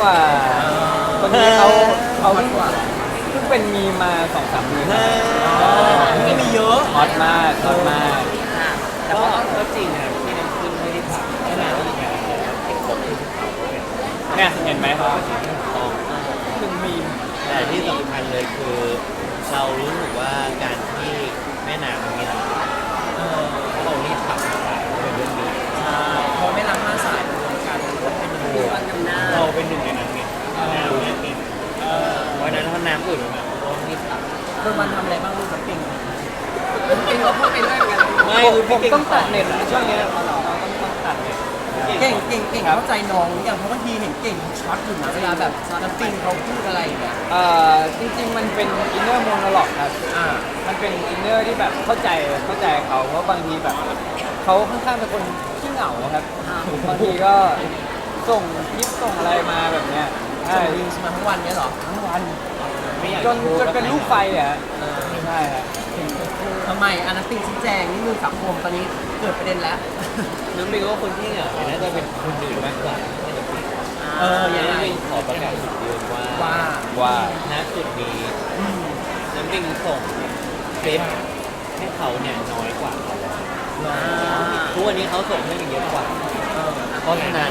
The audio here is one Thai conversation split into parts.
กว่าคนนี้เขาเขาฮอตกว่าเพิ่งเป็นมีมาสองสามเดือนไม่มีเยอะฮอตมากฮอตมากแต่ว่าก็จริงนะที่น้ำขึ้นไม่ได้ถามแค่นั้นเองนะเห็นคนที่ถามเนี่ยเนี่ยเห็นไหมเขาต้องเพิ่งมีแต่ที่สำคัญเลยคือ เรารู้สึกว่าการที่แม่น้ำมันมีหลา ผมคือผมพี่ต้องตัดเน็ตนะช่วงเนี้ยเราต้องต้องตัดเน็ต เก่งเก่งเก่งเข้าใจน้องหรือยังเพราะบางทีเห็นเก่งช็อตอยู่นะเวลาแบบน้ำปิงเขาพูดอะไรอย่างเงี้ยเอ่อจริงๆ มันเป็นอินเนอร์โมโนล็อกครับ อ่า มันเป็นอินเนอร์ที่แบบเข้าใจเข้าใจเขาเพราะบางทีแบบเขาค่อนข้างเป็นคนขี้เหงาครับบางทีก็ส่งคลิปส่งอะไรมาแบบเนี้ยใช่ส่งรีวิวมาทั้งวันเนี้ยเหรอทั้งวันไม่อยากจนจนเป็นลูกไฟอะเออใช่ครับ ทำไมอันน้ำปิงชี้แจงนี่มือสังคมตอนนี้เกิดประเด็นแล้ว น้ำปิงก็คนที่เหงาน่าจะเป็นคนอื่นมากกว่าไม่ได้ปิงเออยังไงน้ำปิงขอประกาศจุดยืนว่าว่าว่าณจุดนี้อืมน้ำปิงส่งคลิปให้เขาเนี่ยน้อยกว่าเขาแล้วอ่าทุกวันนี้เขาส่งให้มันเยอะกว่าเออเพราะฉะนั้น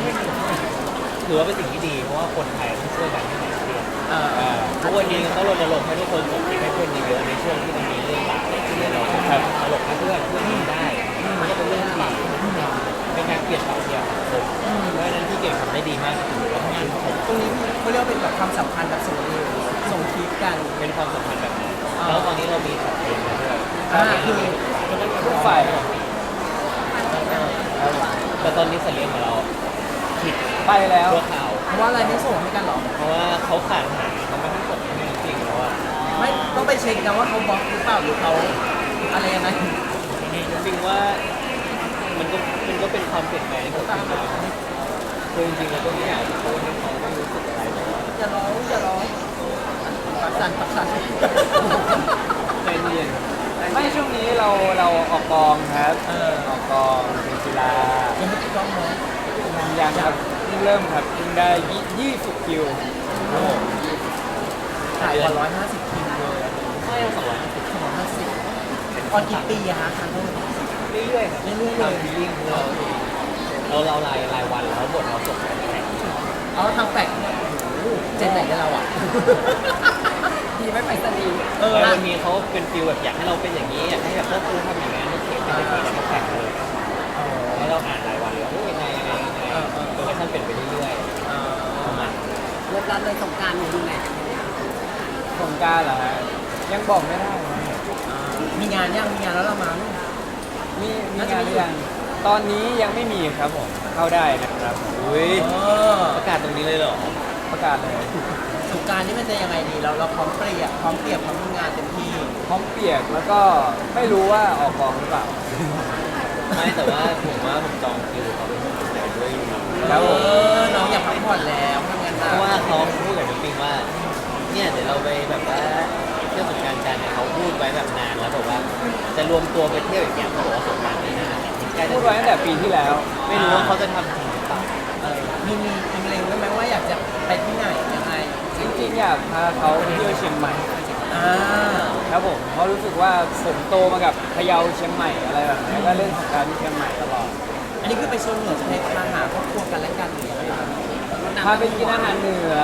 ถือว่าเป็นสิ่งที่ดีเพราะว่าคนไทยต้องช่วยกันให้หายเครียดเอออ่าทุกวันนี้ก็รณรงค์ให้ทุกคนส่งคลิปให้เพื่อ ได้ดีมากถือว่าทำงานผมตรงนี้เขาเรียกว่าเป็นแบบความสัมพันธ์แบบส่งเร็วส่งคลิปกัน เป็นความสัมพันธ์แบบนั้นแล้วตอนนี้เรามีสังเพลงมาด้วยอ่าคือลูกไฟแต่ตอนนี้สัญญาของเราผิดไปแล้วตัวข่าว เพราะว่าอะไรไม่ส่งให้กันเหรอ เพราะว่าเขาขาดหายเขาไม่ให้ส่งให้จริงแล้วอะไม่ต้องไปเช็คกันว่าเขาบล็อกหรือเปล่าหรือเขาอะไรยังไงจริงว่ามันก็มันก็เป็นความเปลี่ยนแปลงที่เกิดขึ้นมา คือจริงๆเราก็ไม่อยากจะพูดให้เขาไม่รู้สึกอะไรแต่ว่าอย่าร้องอย่าร้องปักสันปักสันใจเย็นไม่ช่วงนี้เราเราออกกองครับเออออกกองเป็นกีฬายังไม่ติดกล้องเนาะยังครับเพิ่งเริ่มครับเพิ่งได้ยี่สิบคิวถ่ายกว่าร้อยห้าสิบคิวเลยไม่สองร้อยห้าสิบสองร้อยห้าสิบออนกี่ปีอะคะครั้งนึงเรื่อยๆครับเรื่อยๆตามเลยฟีลลิ่ง เราเราเรารายรายวันแล้วบทเราส่งไปแข่งเอาทางแปลกโอ้โหเจนไหนกันเราอะดีไม่ไปสนีย์เออแล้วมันมีเขาเป็นฟีลแบบอยากให้เราเป็นอย่างนี้อยากให้แบบพวกครูทำอย่างนั้นให้เขียนเป็นอย่างนี้แล้วก็แข่งเลยให้เราอ่านรายวันแล้วยังไงยังไงยังไงโปรโมชั่นเปลี่ยนไปเรื่อยๆประมาณรถรัดเลยสงกรารอยู่ดูไหนสงกรารเหรอฮะยังบอกไม่ได้นะมีงานยังมีงานแล้วเรามั้งมีมีงานหรือยัง ตอนนี้ยังไม่มีครับผมเข้าได้นะครับอุ้ยเออประกาศตรงนี้เลยเหรอประกาศเลยสงกรารนี่มันจะยังไงดีเราเราพร้อมเปรียบพร้อมเปรียบพร้อมทำงานเต็มที่พร้อมเปียกแล้วก็ไม่รู้ว่าออกกองหรือเปล่า ไม่แต่ว่าผมว่าผมจองคิวเขาเป็นคนใหญ่ด้วยอยู่ครับผมเออน้องอยากพักผ่อนแล้วทำงานหนัเพกราะว่าเขาพูดกับน้ำปิงว่า เนี่ยเดี๋ยวเราไปแบบว่าเที่ยวสงกรารกันเนี่ยเขาพูดไว้แบบนานแล้วบอกว่า จะรวมตัวไปเที่ยวอย่างเงี้ยเขาบอกว่าสงก พูดไว้ตั้งแต่ปีที่แล้ว ไม่รู้ว่าเขาจะทำจริงหรือเปล่าเออมีมีมีเล็งไว้ไหมว่าอยากจะไปที่ไหนยังไงจริงๆอยากพาเขาไปเที่ยวเชียงใหม่อ่าครับผมเพราะรู้สึกว่าผมโตมากับพะเยาเชียงใหม่อะไรแบบนี้ก็เล่นสงกรารที่เชียงใหม่ตลอดอันนี้คือไปโซนเหนือจะไปพาหาครอบครัวกันและกันหรือยังไงครับพาไปกินอาหารเหนือ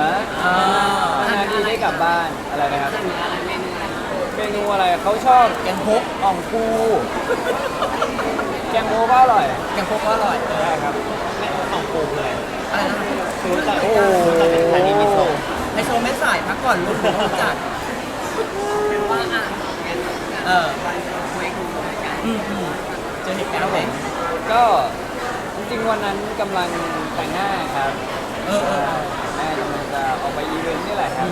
อ่าอาหารดีได้กลับบ้านอะไรนะครับเหนืออะไรเมนูอะไรเมนูอะไรเขาชอบ แกงฮกอ่องปู แกงโมก็อร่อยแกงฮกก็อร่อยเออใช่ครับแม่ของปูคืออะไรอะไรนะคือรู้จักโอ้รู้จักเป็นคานิมิโซะไอโซไม่สายพักก่อนลูกหนูรู้จักเป็นว่าอะกันเออคุยคุยกันอืมอืมเจอเหตุการณ์ไหมก็จริงๆวันนั้นกำลังแต่งหน้าครับเออเออเออแม่กำลังจะออกไปอีเวนต์นี่แหละครับ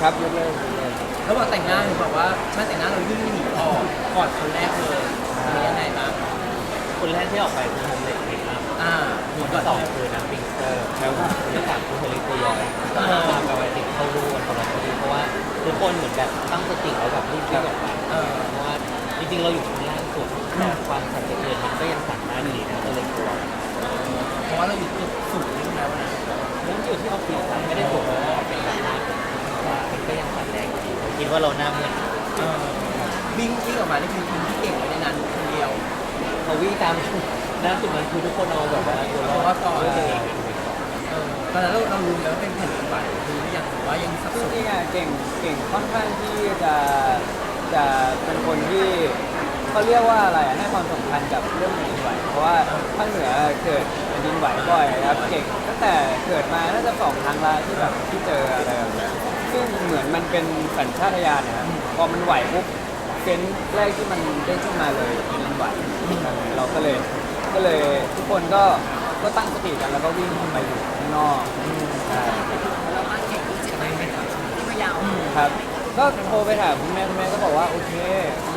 ครับยกเลิกยกเลิกแล้วบอกแต่งหน้าหนูบอกว่าช่างแต่งหน้าเราวิ่งหนีออกก่อนคนแรกเลยมียังไงบ้างคนแรกที่ออกไปคือโฮมเล็กเองครับอ่าหคนีนก่อที่นสองคือน้ำปิงสเตอร์ครับคนที่สามคือเฮลิโคยอยก็ตามกันไปติดเข้ารูกันคนละทีเพราะว่าทุกคนเหมือนแบบตั้งสติแล้วแบบรีบวิ่งออกไปเออเพราะว่าจริงๆเราอยู่ข้างล่างสุดแต่ความสั่นสะเทือนมันก็ยังสั่นได้อยู่ดีนะก็เลยกลัวเพราะว่าเราอยู่จุดสูงใช่ไหมวันนั้นเรื่องอยู่ที่ออฟฟิศครับไม่ได้ถูกว่าเป็นแบบนั้นว่ามัน ก็ยังสั่นแรงอยู่ดีผมคิดว่าเราหน้ามืดเออวิ่งวิ่งออกมานี่คือทีมที่เก่งไว้ในนั้นคนเดียว เขาวิ่งตามหน้าสุดมันคือทุกคนเอาแบบว่าตัวรอดด้วยตัวเองเออตอนนั้นเราเรารู้แล้วว่าเป็นแผ่นดินไหวคือหรือยังหรือว่ายังสับจสนริงๆอะเก่งเก่งค่อนข้างที่จะจะเป็นคนที่เขาเรียกว่าอะไรอะให้ความสำคัญกับเรื่องแผ่นดินไหวเพราะว่าภาคเหนือเกิดแผ่นดินไหวบ่อยครับเก่งตั้งแต่เกิดมาน่าจะสองครั้งละที่แบบที่เจออะไรแบบเนี้ย ซึ่งเหมือนมันเป็นสัญชาตญาณนะครับพอมันไหวปุ๊บเซนส์แรกที่มันเด้งขึ้นมาเลยแผ่นดินไหวเราก็เลยก็เลยทุกคนก็ก็ตั้งสติกันแล้วก็วิ่งออกไปอยู่ข้างนอกใช่แล้วบ้านเก่งที่เจ็บไหมที่พะเยาครับ ก็โทรไปถามคุณแม่คุณแม่ก็บอกว่าโอเค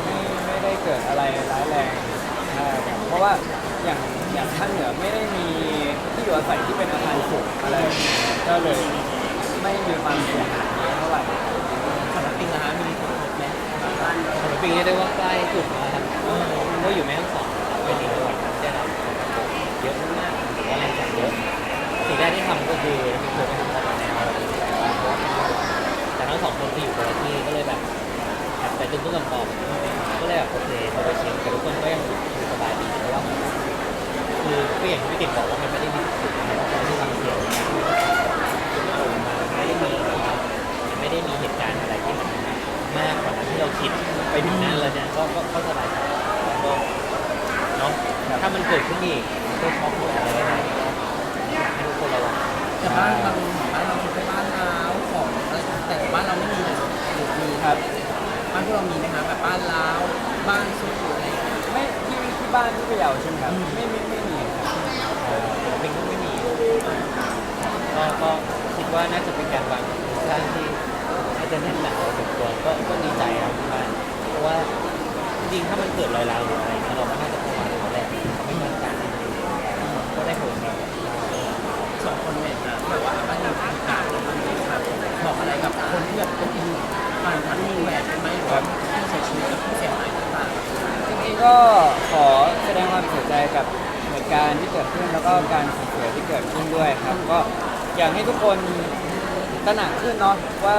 ไม่ไม่ได้เกิดอะไรร้ายแรงใช่ครับเพราะว่าอย่างอย่างภาคเหนือไม่ได้มีที่อยู่อาศัยที่เป็นอาคารสูงอะไรก็เลยไม่มีความเสียหายเยอะเท่าไหร่สำหรับปิงนะฮะมีผลกระทบไหมผมปีนี้ได้ว่าใกล้สุดแล้วครับก็อยู่แม่ฮ่องสอนครับเป็นอีกจังหวัดที่ได้รับผลกระทบเยอะมากๆว่าแรงสั่นเยอะสิ่งแรกที่ทำก็คือมีโทรไปทำตลาดแนวแต่ทั้งสองคนคืออยู่คนละที่ก็เลยแบบแอบไปตุ้มตุ้มต่อมๆก็เลยแบบโอเคโทรไปเช็คแต่ทุกคนก็ยังอยู่สบายดีเพราะว่าคือก็อย่างที่พี่เก่งบอกว่ามันไม่ได้มีสุดมันไม่ได้มีเสียงจุดโผล่มาไม่ได้มีไม่ได้มีเหตุการณ์อะไรที่มันมากก ว่านั้นที่เราคิดไปถึงนั้นแล้วเนี่ยก็ก็ก็สบายใจแล้วก็เนาะถ้ามันเกิดขึ้นอีกก็ช็อกหรืออะไรได้ก็อยากให้ทุกคนระวังแต่บ้านเราบ้านเราคือเป็นบ้านร้าวของอะไรแต่บ้านเราไม่มีเลยหรือมีครับ บ้านพวกเรามีไหมคะแบบบ้านร้าวบ้านสุดอะไรอย่างเงี้ยไม่ที่ที่บ้านที่พะเยาใช่ไหมครับไม่ไม่ไม่มีครับเป็นก็ไม่มีก็ก็คิดว่าน่าจะเป็นการวางโครงสร้างที่น่า จะแน่นหนาพอสมควรก็ก็ดีใจครับที่บ้านเพราะว่าจริงๆถ้ามันเกิดรอยร้าวหรืออะไรเงี้ยเราก็น่าจะเข้ามาดูแลเขาไม่มีการก็ได้ผลดีสองคนเนี่ยนะแบบว่าบ้านอยู่ทากางแล้วมันมีครับบอกอะไรกับคนที่แบบเป็นผ่านผ่านมีแหวนไหมหรือว่าผู้เสียชีวิตกับผู้เสียหายต่างจริงๆก็ขอแสดงความเสียใจกับเหตุการณ์ที่เกิดขึ้นแล้วก็การสูญเสียที่เกิดขึ้นด้วยครับ ก็อยากให้ทุกคน ตระหนักขึ้นเนาะว่า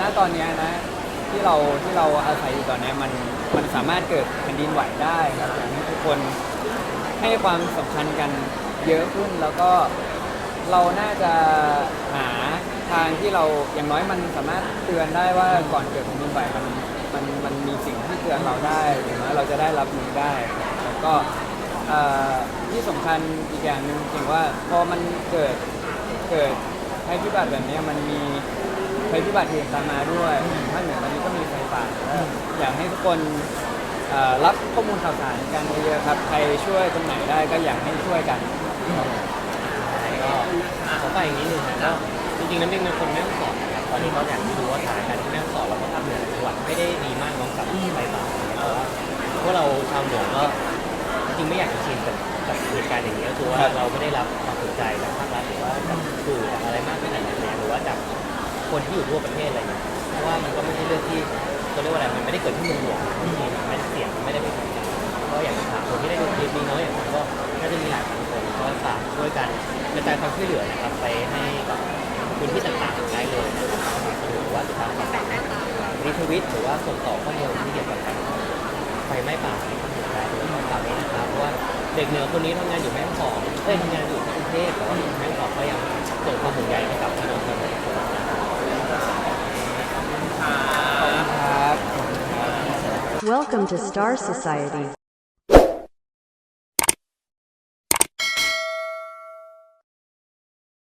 ณตอนเนี้ยนะ ที่เราที่เราอาศัยอยู่ตอนเนี้ยมันมันสามารถเกิดแผ่นดินไหวได้ครับอย่ากให้ทุกคนให้ความสำคัญกันเยอะขึ้นแล้วก็เราน่าจะหาทางที่เราอย่างน้อยมันสามารถเตือนได้ว่าก่อนเกิดแผ่นดินไหวมันมันมันมีสิ่งที่เตือนเราได้อย่างน้อยเราจะได้รับมือได้แล้วก็เอ่อที่สำคัญอีกอย่างหนึ่งจริงว่าพอมันเกิดเกิด ภัยพิบัติแบบนี้มันมีภัยพิบัติอื่นตามมาด้วยภาคเหนือตอนนี้ก็มีไฟป่าอยากให้ทุกคนรับข้อมูลข่าวสารกันเยอะครับ ใครช่วยตรงไหนได้ก็อยากให้ช่วยกันก็ขอไปอีกนิดนึงนะก็จริงๆน้ำเด้งเป็นคนแม่ฮ่องสอนนะครับตอนนี้ก็อยากที่รู้ว่าสถานการณ์ที่แม่ฮ่องสอนแล้วก็ภาคเหนือจังหวัดไม่ได้ดีมากน้องกับไฟป่าเพราะว่าพวกเราชาวเหนือก็ จริงๆไม่อยากจะชินกับกับเหตุการณ์อย่างนี้ก็คือว่าครับเราไม่ได้รับความสนใจจากภาครัฐหรือว่าจากสื่อจากอะไรมากขนาดนั้นเลยหรือว่าจากคนที่อยู่ทั่วประเทศอะไรอย่างเงี้ยเพราะว่ามันก็ไม่ใช่เรื่องที่เขาเรียกว่าอะไรมันไม่ได้เกิดที่เมืองหลวงบางทีมันไม่ได้เสียงมันไม่ได้เป็นแบบนั้นก็อยากจะถามคนที่ได้ดูคลิปนี้เนาะอย่างผมก็น่าจะมีหลายพันคนก็ฝากช่วยกันกระจายความช่วยเหลือนะครับไปให้กับพื้นที่ต่างๆได้เลยนะครับหรือว่าติดตามข่าวสารรีทวิตหรือว่าส่งต่อข้อมูลที่เกี่ยวกับการไฟไหม้ป่า ที่ภาคเหนือได้ด้วยนี้นะครับเพราะว่าเด็กเหนือคนนี้ทำงานอยู่แม่ฮ่องสอนเอ้ยทำงานอยู่กรุงเทพแต่ว่าอยู่แม่ฮ่องสอนก็ยังส่งความห่วงใยให้กับพี่น้องชาวเหนือทุกคนนะครับๆค่ะครับ Welcome to Star Society.